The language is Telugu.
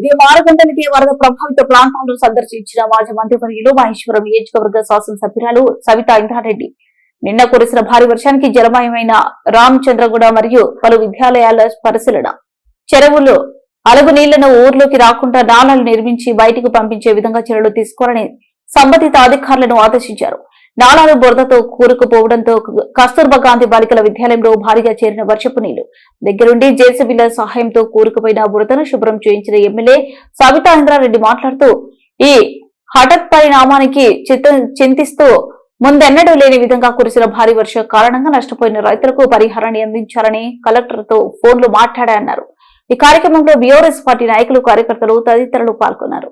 ఉదయం ఆరు గంటలకే వరద ప్రభావిత ప్రాంతాలను సందర్శించిన మాజీ మంత్రివర్యులు మహేశ్వరం నియోజకవర్గ శాసనసభ్యురాలు సవితా ఇంద్రారెడ్డి. నిన్న కురిసిన భారీ వర్షానికి జలమయమైన రామచంద్రగూడ మరియు పలు విద్యాలయాల పరిశీలన. చెరువులు అలుగు నీళ్ళను ఊర్లోకి రాకుండా నాళాలు నిర్మించి బయటకు పంపించే విధంగా చర్యలు తీసుకోవాలని సంబంధిత అధికారులను ఆదేశించారు. నాలాలు బురదతో కూరుకుపోవడంతో కస్తూర్బా గాంధీ బాలికల విద్యాలయంలో భారీగా చేరిన వర్షపు నీళ్ళు దగ్గరుండి జేసీబీల సహాయంతో కూరుకుపోయిన బురదను శుభ్రం చేయించిన ఎమ్మెల్యే సవితా ఇంద్రారెడ్డి మాట్లాడుతూ ఈ హఠత్ పరిణామానికి చింతిస్తూ ముందెన్నడూ లేని విధంగా కురిసిన భారీ వర్షం కారణంగా నష్టపోయిన రైతులకు పరిహారాన్ని అందించాలని కలెక్టర్తో ఫోన్లు మాట్లాడారన్నారు ఈ కార్యక్రమంలో బీఆర్ఎస్ పార్టీ నాయకులు కార్యకర్తలు తదితరులు పాల్గొన్నారు.